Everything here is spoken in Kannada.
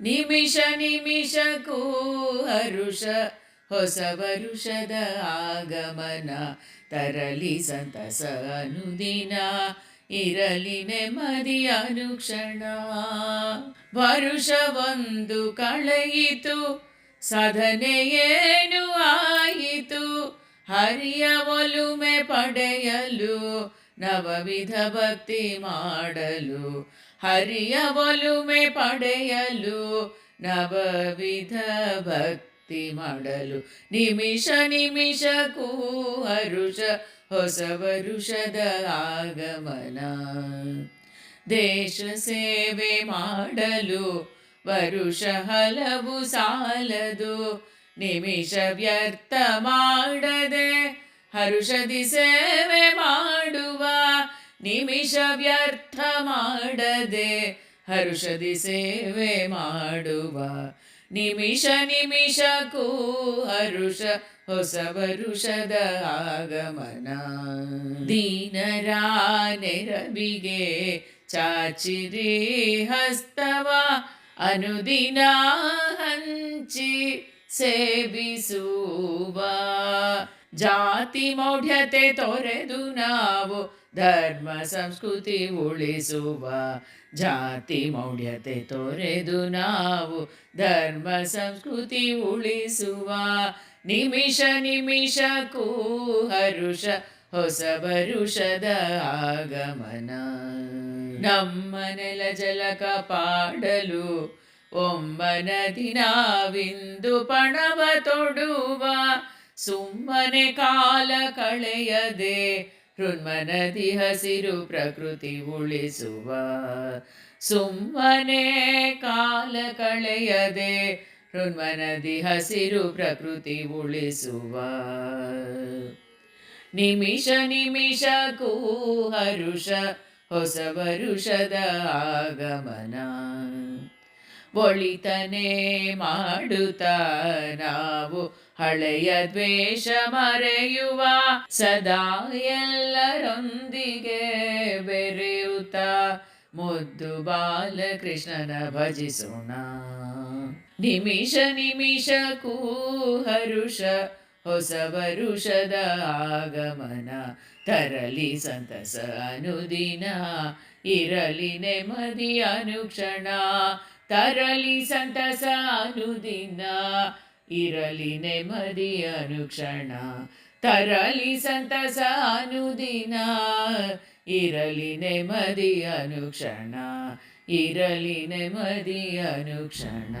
ನಿಮಿಷ ನಿಮಿಷಕ್ಕೂ ಹರುಷ ಹೊಸ ವರುಷದ ಆಗಮನ ತರಲಿ ಸಂತಸ ಅನುದಿನ ಇರಲಿ ನೆಮ್ಮದಿ ಅನುಕ್ಷಣ. ವರುಷವೊಂದು ಕಳೆಯಿತು, ಸಾಧನೆ ಏನು ಆಯಿತು, ಹರಿಯ ಒಲುಮೆ ಪಡೆಯಲು, ನವವಿಧ ಭಕ್ತಿ ಮಾಡಲು ಹರಿಯ ಒಲುಮೆ ಪಡೆಯಲು ನವವಿಧ ಭಕ್ತಿ ಮಾಡಲು. ನಿಮಿಷ ನಿಮಿಷಕ್ಕೂ ಅರುಷ ಹೊಸ ವರುಷದ ಆಗಮನ. ದೇಶ ಸೇವೆ ಮಾಡಲು ವರುಷ ಹಲವು ಸಾಲದು. ನಿಮಿಷ ವ್ಯರ್ಥ ಮಾಡದೆ ಹರುಷದಿ ಸೇವೆ ಮಾಡುವ. ನಿಮಿಷ ವ್ಯರ್ಥ ಮಾಡದೆ ಹರುಷದಿ ಸೇವೆ ಮಾಡುವ. ನಿಮಿಷ ನಿಮಿಷಕ್ಕೂ ಹರುಷ, ಹೊಸ ವರುಷದ ಆಗಮನ. ದೀನರ ನೆರವಿಗೆ ಚಾಚಿರಿ ಹಸ್ತವ, ಅನುದಿನ ಹಂಚಿ ಸೇವಿಸುವ. ಜಾತಿ ಮೌಢ್ಯತೆ ತೊರೆದು ನಾವು ಧರ್ಮ ಸಂಸ್ಕೃತಿ ಉಳಿಸುವ ಜಾತಿ ಮೌಢ್ಯತೆ ತೊರೆದು ನಾವು ಧರ್ಮ ಸಂಸ್ಕೃತಿ ಉಳಿಸುವ. ನಿಮಿಷ ನಿಮಿಷಕ್ಕೂ ಹರುಷ ಹೊಸ ಬರುಷದ ಆಗಮನ. ನಮ್ಮ ನೆಲ ಜಲ ಕಾಪಾಡಲು ಒಮ್ಮನ ದಿನವಿಂದು ಪಣವ ತೊಡುವ. ಸುಮ್ಮನೆ ಕಾಲ ಕಳೆಯದೆ ಹೃನ್ಮನದಿ ಹಸಿರು ಪ್ರಕೃತಿ ಉಳಿಸುವ. ಸುಮ್ಮನೆ ಕಾಲ ಕಳೆಯದೆ ಹೃನ್ಮನದಿ ಹಸಿರು ಪ್ರಕೃತಿ ಉಳಿಸುವ. ನಿಮಿಷ ನಿಮಿಷಕ್ಕೂ ಹರುಷ ಹೊಸ ವರುಷದ ಆಗಮನ. ಒಳಿತನೆ ಮಾಡುತ್ತ ನಾವು ಹಳೆಯ ದ್ವೇಷ ಮರೆಯುವ ಸದಾ ಎಲ್ಲರೊಂದಿಗೆ ಬೆರೆಯುತ್ತ. ಮುದ್ದು ಬಾಲಕೃಷ್ಣನ ಭಜಿಸೋಣ. ನಿಮಿಷ ನಿಮಿಷಕ್ಕೂ ಹರುಷ ಹೊಸ ವರುಷದ ಆಗಮನ. ತರಲಿ ಸಂತಸ ಅನುದಿನ, ಇರಲಿ ನೆಮ್ಮದಿ ಅನುಕ್ಷಣ. ತರಲಿ ಸಂತಸ ಅನುದಿನ ಇರಲಿ ನೆಮ್ಮದಿ ಅನುಕ್ಷಣ ತರಲಿ ಸಂತಸ ಅನುದಿನ. ಇರಲಿ ನೆಮ್ಮದಿ ಅನುಕ್ಷಣ ಇರಲಿ ನೆಮ್ಮದಿ ಅನುಕ್ಷಣ